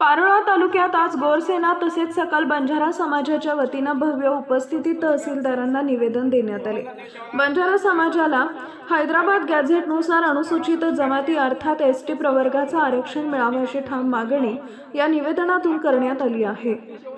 पारोळा तालुक्यात आज गोरसेना तसेच सकल बंजारा समाजाच्या वतीनं भव्य उपस्थितीत तहसीलदारांना निवेदन देण्यात आले. बंजारा समाजाला हैदराबाद गॅझेटनुसार अनुसूचित जमाती अर्थात एस टी प्रवर्गाचं आरक्षण मिळावं अशी ठाम मागणी या निवेदनातून करण्यात आली आहे.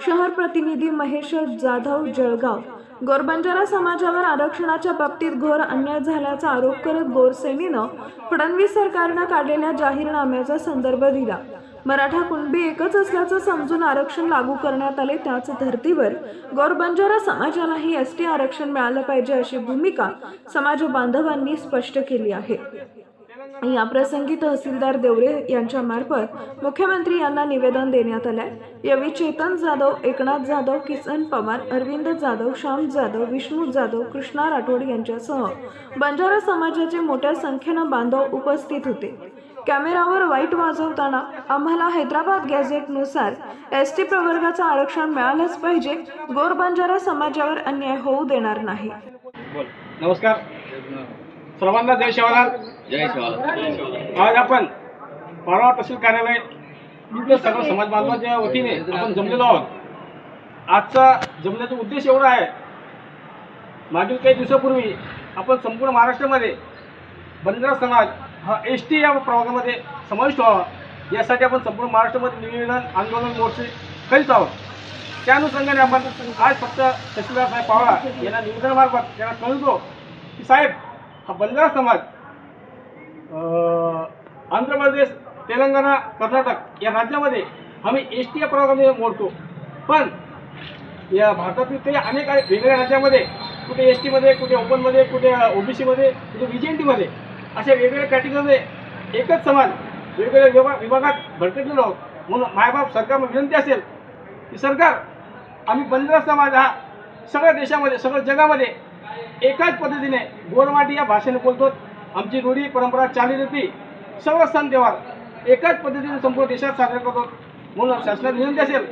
शहर प्रतिनिधी महेश जाधव जळगाव. गोरबंजारा समाजावर आरक्षणाच्या बाबतीत घोर अन्याय झाल्याचा आरोप करत गोरसेनीनं फडणवीस सरकारनं काढलेल्या जाहीरनाम्याचा संदर्भ दिला. मराठा कुणबी एकच असल्याचं समजून आरक्षण लागू करण्यात आले त्याच धर्तीवर. गौरबंजारा समाजालाही एस टी आरक्षण मिळालं पाहिजे अशी भूमिका समाज बांधवांनी स्पष्ट केली आहे. या प्रसंगी तहसीलदार देवरे यांच्या मार्फत मुख्यमंत्री यांना निवेदन देण्यात आलंय. यावेळी चेतन जाधव एकनाथ जाधव किसन पवार अरविंद जाधव श्याम जाधव विष्णू जाधव कृष्णा राठोड यांच्यासह बंजारा समाजाचे मोठ्या संख्येनं बांधव उपस्थित होते. कॅमेरावर वाईट वाजवताना आम्हाला हैदराबाद गॅझेटनुसार एस टी प्रवर्गाचं आरक्षण मिळालंच पाहिजे गोर बंजारा समाजावर अन्याय होऊ देणार नाही. बोल. नमस्कार. सर्वांना जय शिवलाल. जय शिवाला आज आपण परवा तहसील कार्यालय सगळं समाज बांधवाच्या वतीने आपण जमलेलो आहोत. आजचा जमण्याचा उद्देश एवढा आहे मागील काही दिवसापूर्वी आपण संपूर्ण महाराष्ट्रामध्ये बंजारा समाज हा एस टी या प्रभागामध्ये समाविष्ट व्हावा. यासाठी आपण संपूर्ण महाराष्ट्रामध्ये निवेदन आंदोलन मोर्चे करीत आहोत. त्या अनुषंगाने आपण आज फक्त तहसीलदार साहेब पावळा यांना निवेदनामार्फत त्यांना कळवतो की साहेब हा बंजारा समाज आंध्र प्रदेश तेलंगणा कर्नाटक या राज्यामध्ये आम्ही एस टी या प्रभागामध्ये मोडतो. पण या भारतातील ते अनेक आहे- वेगवेगळ्या राज्यामध्ये कुठे एस टीमध्ये कुठे ओपनमध्ये कुठे ओबीसीमध्ये कुठे व्ही एन टीमध्ये अशा वेगवेगळ्या कॅटेगरीमध्ये एकच समाज वेगवेगळ्या विभाग विभागात भरकटलेलो आहोत. म्हणून मायबाप सरकारला विनंती असेल की सरकार आम्ही बंजारा समाज हा सगळ्या देशामध्ये सगळ्या जगामध्ये एकाच पद्धतीने गोरवाटी या भाषेने बोलतो. आमची रूढी परंपरा चालीरीती सर्व सण त्योहार एकाच पद्धतीने संपूर्ण देशात साजरा करतो. म्हणून शासनाला विनंती असेल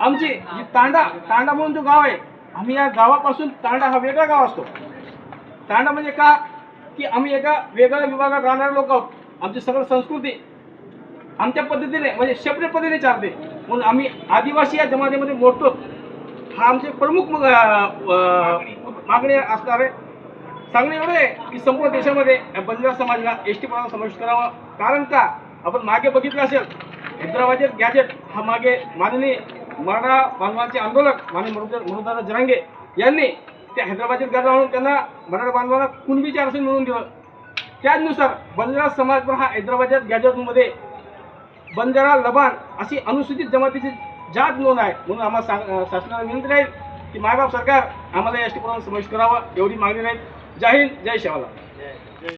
आमची जी तांडा तांडा म्हणून जो गाव आहे आम्ही या गावापासून तांडा हा वेगळा गाव असतो. तांडा म्हणजे का? की आम्ही एका वेगळ्या विभागात राहणारे लोक आहोत. आमची सगळं संस्कृती आमच्या पद्धतीने म्हणजे सेपरेट पद्धतीने चालते. म्हणून आम्ही आदिवासी या जमातीमध्ये मोडतो हा आमचे प्रमुख मागणी असणार. आहे सांगणे एवढं आहे की संपूर्ण देशामध्ये बंजारा समाजाला एस टी प्रणाला समावेश करावा. कारण का? आपण मागे बघितलं असेल हैदराबादेत गॅजेट हा मागे माननीय मराठा बांधवांचे आंदोलक माननीय मरुदादा जरांगे यांनी त्या हैदराबादची गरजा म्हणून त्यांना मराठा बांधवांना कुणबीचे आरक्षण मिळवून दिलं. त्याचनुसार बंजारा समाज पण हा हैदराबादच्या गॅजेटमध्ये बंजारा लबान अशी अनुसूचित जमातीची जात नोंद आहे. म्हणून आम्हाला सांग शासनाला विनंती राहील की मायबाप सरकार आम्हाला या एस टी समावेश करावा एवढी मागणी राहील. जय हिंद जय शिवाला